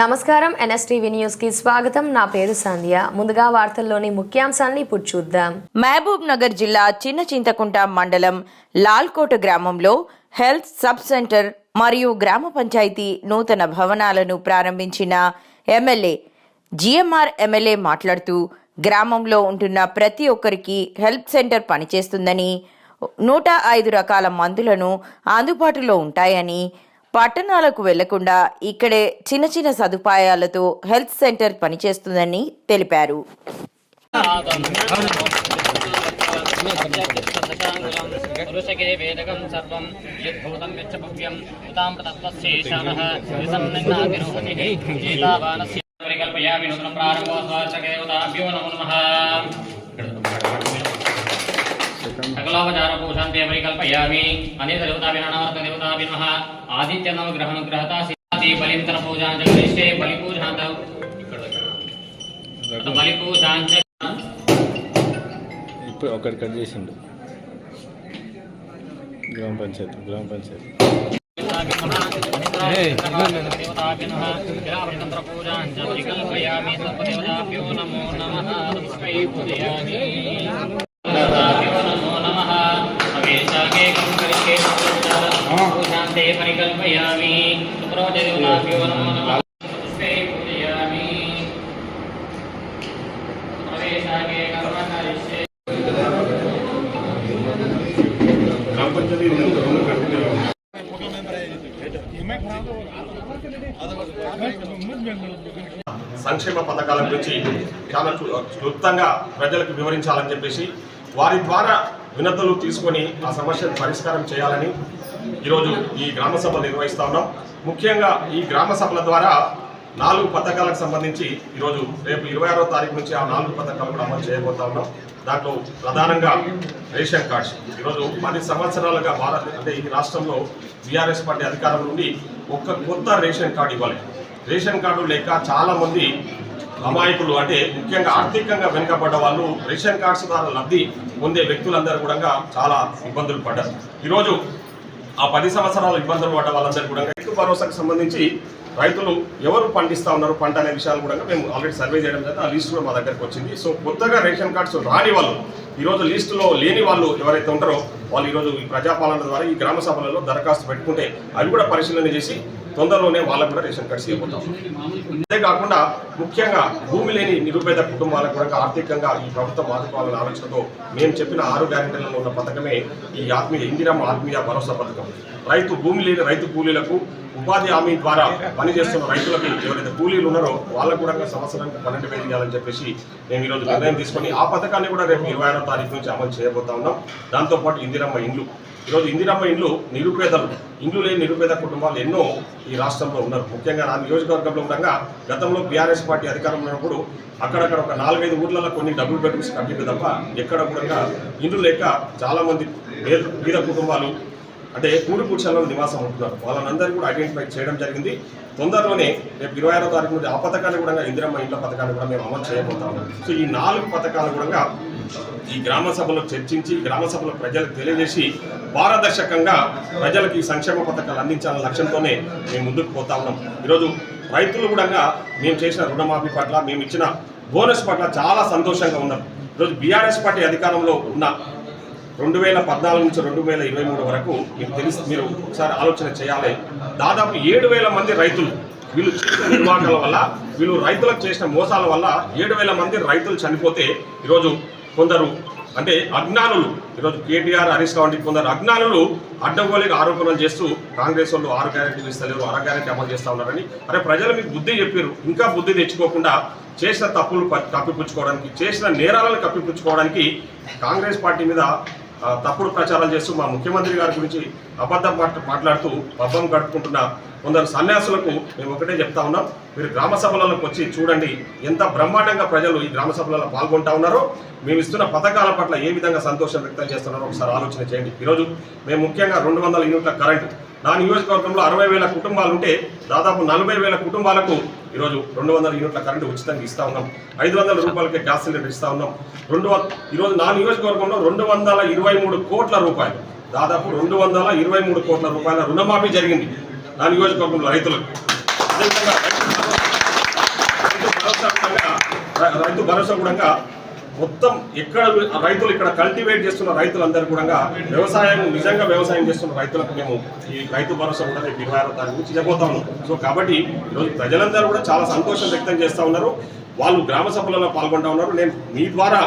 నమస్కారం ఎన్ఎస్టీవీ న్యూస్కి స్వాగతం. నా పేరు సంధ్య. ముందుగా వార్తల్లోని ముఖ్యాంశాన్ని ఇప్పుడు చూద్దాం. మహబూబ్ నగర్ జిల్లా చిన్న చింతకుంట మండలం లాల్కోట గ్రామంలో హెల్త్ సబ్ సెంటర్ మరియు గ్రామ పంచాయతీ నూతన భవనాలను ప్రారంభించిన ఎమ్మెల్యే జిఎంఆర్ ఎమ్మెల్యే మాట్లాడుతూ గ్రామంలో ఉంటున్న ప్రతి ఒక్కరికి హెల్త్ సెంటర్ పనిచేస్తుందని నూట ఐదు రకాల మందులను అందుబాటులో ఉంటాయని పట్టణాలకు వెళ్ళకుండా ఇక్కడే చిన్న చిన్న సదుపాయాలతో హెల్త్ సెంటర్ పనిచేస్తుందని తెలిపారు. పురుషకే సకలావచారభూషాంతే పరికల్పయామి అనేక దేవతాభినానావర్త దేవతాభి నమః ఆదిత్య నవగ్రహనుగ్రహతా సిద్ధాతి బలింతన పూజాంచ గరిష్టే బలిపూజాంత బలిపూజాంచ ఇప్పుడు ఒకటి కట్ చేసిండు। గ్రామ పంచాయతీ గ్రామ పంచాయతీ। నమో నమః సంక్షేమ పథకాల గురించి చాలా క్లుప్తంగా ప్రజలకు వివరించాలని చెప్పేసి వారి ద్వారా వినతులు తీసుకొని ఆ సమస్యను పరిష్కారం చేయాలని ఈరోజు ఈ గ్రామ సభలు నిర్వహిస్తా ఉన్నాం. ముఖ్యంగా ఈ గ్రామ సభల ద్వారా నాలుగు పథకాలకు సంబంధించి ఈరోజు రేపు ఇరవై ఆరో తారీఖు నుంచి ఆ నాలుగు పథకాలు కూడా అమలు చేయబోతా ఉన్నాం. దాంట్లో ప్రధానంగా రేషన్ కార్డ్స్. ఈరోజు పది సంవత్సరాలుగా భారత్ అంటే ఈ రాష్ట్రంలో బీఆర్ఎస్ పార్టీ అధికారం నుండి ఒక్క కొత్త రేషన్ కార్డు ఇవ్వాలి రేషన్ కార్డు లేక చాలామంది అమాయకులు అంటే ముఖ్యంగా ఆర్థికంగా వెనుకబడ్డ వాళ్ళు రేషన్ కార్డ్స్ ద్వారా లబ్ధి పొందే వ్యక్తులందరూ కూడా చాలా ఇబ్బందులు పడ్డారు. ఈరోజు ఆ పది సంవత్సరాల ఇబ్బందులు పడ్డ వాళ్ళందరూ కూడా రైతు భరోసాకు సంబంధించి రైతులు ఎవరు పండిస్తా ఉన్నారు పంట అనే విషయాలు కూడా మేము ఆల్రెడీ సర్వే చేయడం జరిగింది. ఆ లిస్ట్ కూడా మా దగ్గరకు వచ్చింది. సో కొత్తగా రేషన్ కార్డ్స్ రాని వాళ్ళు ఈరోజు లిస్టులో లేని వాళ్ళు ఎవరైతే ఉంటారో వాళ్ళు ఈరోజు ఈ ప్రజాపాలన ద్వారా ఈ గ్రామ సభలలో దరఖాస్తు పెట్టుకుంటే అవి కూడా పరిశీలన చేసి తొందరలోనే వాళ్ళకు కూడా రేషన్ కార్డ్స్ ఇవ్వబోతాం అంతే కాకుండా ముఖ్యంగా భూమి లేని నిరుపేద కుటుంబాలకు కూడా ఆర్థికంగా ఈ ప్రభుత్వం ఆదుకోవాలనే ఆలోచనతో మేము చెప్పిన ఆరు గ్యారెంటీలలో ఉన్న పథకమే ఈ ఆత్మీయ ఇందిరమ్మ ఆత్మీయ భరోసా పథకం. రైతు భూమి లేని రైతు కూలీలకు ఉపాధి హామీ ద్వారా పనిచేస్తున్న రైతులకు ఎవరైతే కూలీలు ఉన్నారో వాళ్ళకు కూడా సంవత్సరానికి పన్నెండు వేలు ఇవ్వాలని చెప్పేసి మేము ఈరోజు నిర్ణయం తీసుకొని ఆ పథకాన్ని కూడా రేపు ఇరవై ఆరో తారీఖు నుంచి అమలు చేయబోతా ఉన్నాం. దాంతోపాటు ఇందిరమ్మ ఇండ్లు. ఈరోజు ఇందిరమ్మ ఇండ్లు నిరుపేదలు ఇండ్లు లేని నిరుపేద కుటుంబాలు ఎన్నో ఈ రాష్ట్రంలో ఉన్నారు. ముఖ్యంగా నా నియోజకవర్గంలో ఉండగా గతంలో బీఆర్ఎస్ పార్టీ అధికారం ఉన్నప్పుడు అక్కడక్కడ ఒక నాలుగైదు ఊర్లలో కొన్ని డబుల్ బెడ్రూమ్స్ కట్టింది తప్ప ఎక్కడ కూడా ఇండ్లు లేక చాలామంది పేద పేద కుటుంబాలు అంటే కూడి నివాసం ఉంటున్నారు. వాళ్ళందరినీ కూడా ఐడెంటిఫై చేయడం జరిగింది. తొందరలోనే రేపు ఇరవై ఆరో తారీఖు నుండి ఆ పథకాన్ని కూడా ఇందిరమ్మ ఇంట్లో పథకాన్ని కూడా మేము అమలు చేయబోతాము సో ఈ నాలుగు పథకాలు కూడా ఈ గ్రామ సభలో చర్చించి గ్రామ సభలో ప్రజలకు తెలియజేసి పారదర్శకంగా ప్రజలకు ఈ సంక్షేమ పథకాలు అందించాలన్న లక్ష్యంతోనే మేము ముందుకు పోతా ఉన్నాం. ఈరోజు రైతులు కూడా మేము చేసిన రుణమాఫీ పట్ల మేము ఇచ్చిన బోనస్ పట్ల చాలా సంతోషంగా ఉన్నాం. ఈరోజు బీఆర్ఎస్ పార్టీ అధికారంలో ఉన్న రెండు వేల పద్నాలుగు నుంచి రెండు వేల ఇరవై మూడు వరకు మీకు తెలిసి మీరు ఒకసారి ఆలోచన చేయాలి. దాదాపు ఏడు వేల మంది రైతులు వీళ్ళు చేసిన నిర్వాహకాల వల్ల వీళ్ళు రైతులకు చేసిన మోసాల వల్ల ఏడు వేల మంది రైతులు చనిపోతే ఈరోజు కొందరు అంటే అజ్ఞానులు ఈరోజు కేటీఆర్ హరీష్ రావు వంటి కొందరు అజ్ఞానులు అడ్డగోలికి ఆరోపణలు చేస్తూ కాంగ్రెస్ వాళ్ళు ఆరు గ్యారెంటీలు ఇస్తలేరు ఆరు గ్యారెంటీ అమలు చేస్తూ ఉన్నారని. అరే ప్రజలు మీకు బుద్ధి చెప్పారు ఇంకా బుద్ధి తెచ్చుకోకుండా చేసిన తప్పులు కప్పిపుచ్చుకోవడానికి చేసిన నేరాలను కప్పిపుచ్చుకోవడానికి కాంగ్రెస్ పార్టీ మీద తప్పుడు ప్రచారాలు చేస్తూ మా ముఖ్యమంత్రి గారి గురించి అబద్ధం మాట మాట్లాడుతూ పబ్బం గడుపుకుంటున్న కొందరు సన్యాసులకు మేము ఒకటే చెప్తా ఉన్నాం. మీరు గ్రామ సభలకు వచ్చి చూడండి ఎంత బ్రహ్మాండంగా ప్రజలు ఈ గ్రామ సభలలో పాల్గొంటా ఉన్నారో మేము ఇస్తున్న పథకాల పట్ల ఏ విధంగా సంతోషం వ్యక్తం చేస్తున్నారో ఒకసారి ఆలోచన చేయండి. ఈరోజు మేము ముఖ్యంగా రెండు వందల యూనిట్ల కరెంటు నా నియోజకవర్గంలో అరవై వేల కుటుంబాలు ఉంటే దాదాపు నలభై వేల కుటుంబాలకు ఈరోజు రెండు వందల యూనిట్ల కరెంటు ఉచితంగా ఇస్తా ఉన్నాం. ఐదు వందల రూపాయలకే గ్యాస్ సిలిండర్ ఇస్తా ఉన్నాం. రెండు ఈరోజు నా నియోజకవర్గంలో రెండు వందల ఇరవై మూడు కోట్ల రూపాయలు. దాదాపు రెండు వందల ఇరవై మూడు కోట్ల రూపాయల రుణమాఫీ జరిగింది నా నియోజకవర్గంలో రైతులకు. అదేవిధంగా రైతు భరోసా కూడా మొత్తం ఎక్కడ రైతులు ఇక్కడ కల్టివేట్ చేస్తున్న రైతులందరూ కూడా వ్యవసాయం నిజంగా వ్యవసాయం చేస్తున్న రైతులకు మేము ఈ రైతు భరోసా కూడా రేపు ఇరవై ఆరో తారీఖు చేయబోతా ఉన్నాం. సో కాబట్టి ఈరోజు ప్రజలందరూ కూడా చాలా సంతోషం వ్యక్తం చేస్తూ ఉన్నారు. వాళ్ళు గ్రామ సభలలో పాల్గొంటా ఉన్నారు. నేను మీ ద్వారా